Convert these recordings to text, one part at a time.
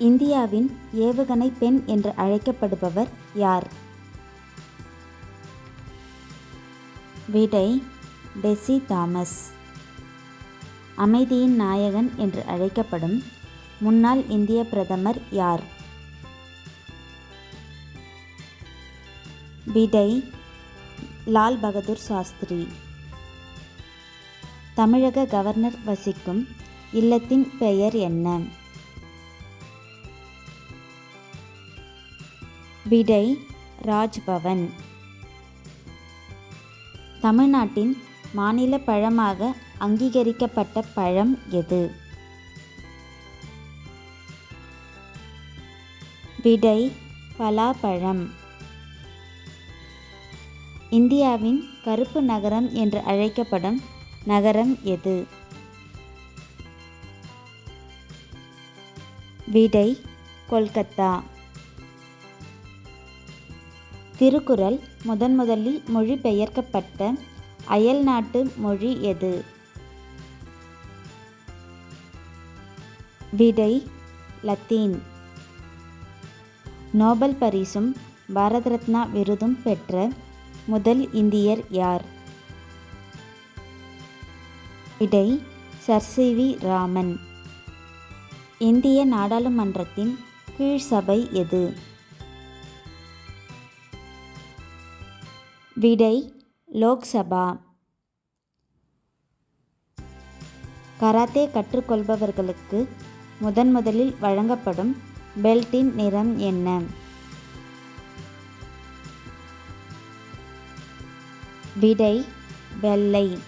இந்தியாவின் ஏவுகணை பெண் என்று அழைக்கப்படுபவர் யார்? விடை டெசி தாமஸ். அமைதியின் நாயகன் என்று அழைக்கப்படும் முன்னாள் இந்திய பிரதமர் யார்? விடை லால் பகதூர் சாஸ்திரி. தமிழக கவர்னர் வசிக்கும் இல்லத்தின் பெயர் என்ன? விடை ராஜ்பவன். தமிழ்நாட்டின் மாநில பழமாக அங்கீகரிக்கப்பட்ட பழம் எது? விடை பலாப்பழம். இந்தியாவின் கருப்பு நகரம் என்று அழைக்கப்படும் நகரம் எது? விடை கொல்கத்தா. திருக்குறள் முதன் முதலில் மொழிபெயர்க்கப்பட்ட அயல் நாட்டு மொழி எது? விடை லத்தீன். நோபல் பரிசும் பாரத ரத்னா விருதும் பெற்ற முதல் இந்தியர் யார்? விடை சர் சி வி ராமன். இந்திய நாடாளுமன்றத்தின் கீழ் சபை எது? விடை லோக்சபா. கராத்தே கற்றுக்கொள்பவர்களுக்கு முதன் முதலில் வழங்கப்படும் பெல்ட்டின் நிறம் என்ன? விடை வெள்ளை.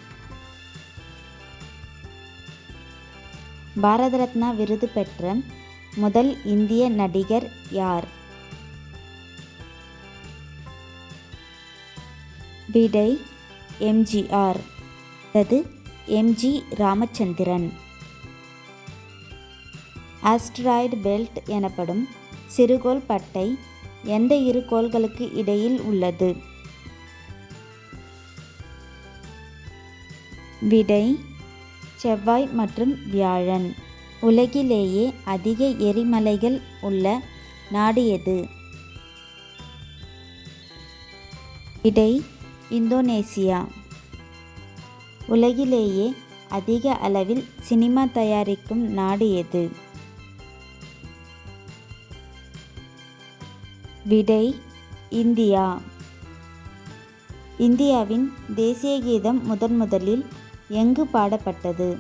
பாரத ரத்னா விருது பெற்ற முதல் இந்திய நடிகர் யார்? விடை எம்ஜிஆர் அல்லது எம்ஜி ராமச்சந்திரன். ஆஸ்ட்ராய்டு பெல்ட் எனப்படும் சிறுகோள் பட்டை எந்த இரு கோள்களுக்கு இடையில் உள்ளது? விடை செவ்வாய் மற்றும் வியாழன். உலகிலேயே அதிக எரிமலைகள் உள்ள நாடு எது? விடை இந்தோனேசியா. உலகிலேயே அதிக அளவில் சினிமா தயாரிக்கும் நாடு எது? விடை இந்தியா. இந்தியாவின் தேசிய கீதம் முதன் முதலில் எங்கு பாடப்பட்டது?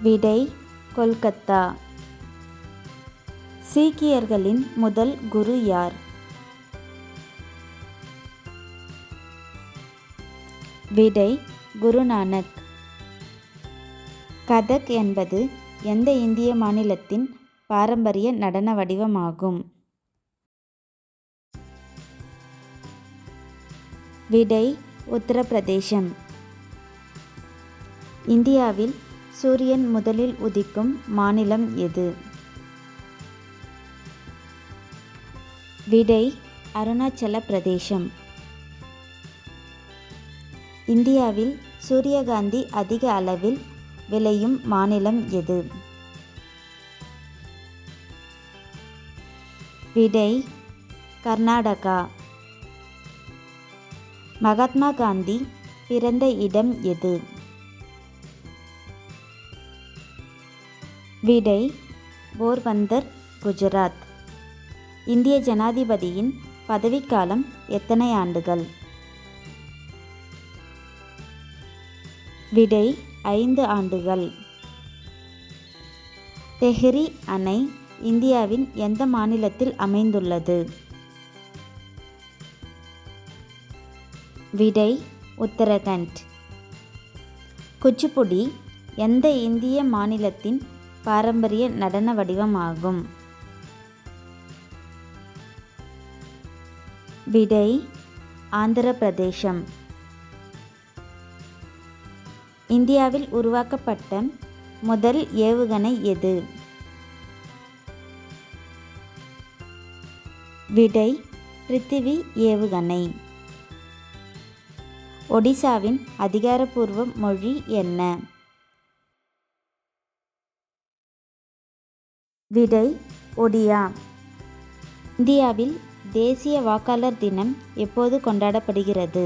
விடை கொல்கத்தா. சீக்கியர்களின் முதல் குரு யார்? விடை குருநானக். கதக் என்பது எந்த இந்திய மாநிலத்தின் பாரம்பரிய நடன வடிவமாகும். விடை உத்தரப்பிரதேசம். இந்தியாவில் சூரியன் முதலில் உதிக்கும் மாநிலம் எது? விடை அருணாச்சல பிரதேசம். இந்தியாவில் சூரியகாந்தி அதிக அளவில் விளையும் மாநிலம் எது? விடை கர்நாடகா. மகாத்மா காந்தி பிறந்த இடம் எது? விடை போர்பந்தர் குஜராத். இந்திய ஜனாதிபதியின் பதவிக்காலம் எத்தனை ஆண்டுகள்? விடை ஐந்து ஆண்டுகள். தெஹ்ரி அணை இந்தியாவின் எந்த மாநிலத்தில் அமைந்துள்ளது? விடை உத்தரகண்ட். குச்சிப்புடி எந்த இந்திய மாநிலத்தின் பாரம்பரிய நடன வடிவமாகும்? விடை ஆந்திர பிரதேசம் இந்தியாவில் உருவாக்கப்பட்ட முதல் ஏவுகணை எது? விடை பிருத்திவி ஏவுகணை. ஒடிசாவின் அதிகாரப்பூர்வ மொழி என்ன? விடை ஒடியா. இந்தியாவில் தேசிய வாக்காளர் தினம் எப்போது கொண்டாடப்படுகிறது?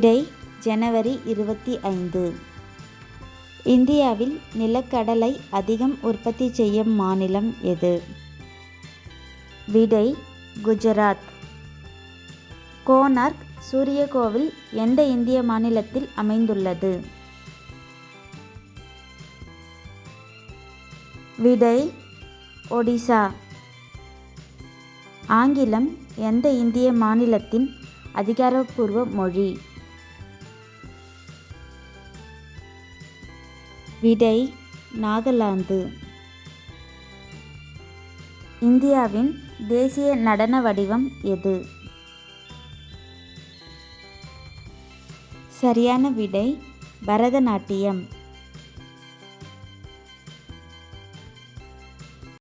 டெய் ஜனவரி இருபத்தி ஐந்து. இந்தியாவில் நிலக்கடலை அதிகம் உற்பத்தி செய்யும் மாநிலம் எது? விடை குஜராத். கோனார்க் சூரிய கோவில் எந்த இந்திய மாநிலத்தில் அமைந்துள்ளது? விடை ஒடிசா. ஆங்கிலம் எந்த இந்திய மாநிலத்தின் அதிகாரப்பூர்வ மொழி? விடை நாகாலாந்து. இந்தியாவின் தேசிய நடன வடிவம் எது? சரியான விடை பரதநாட்டியம்.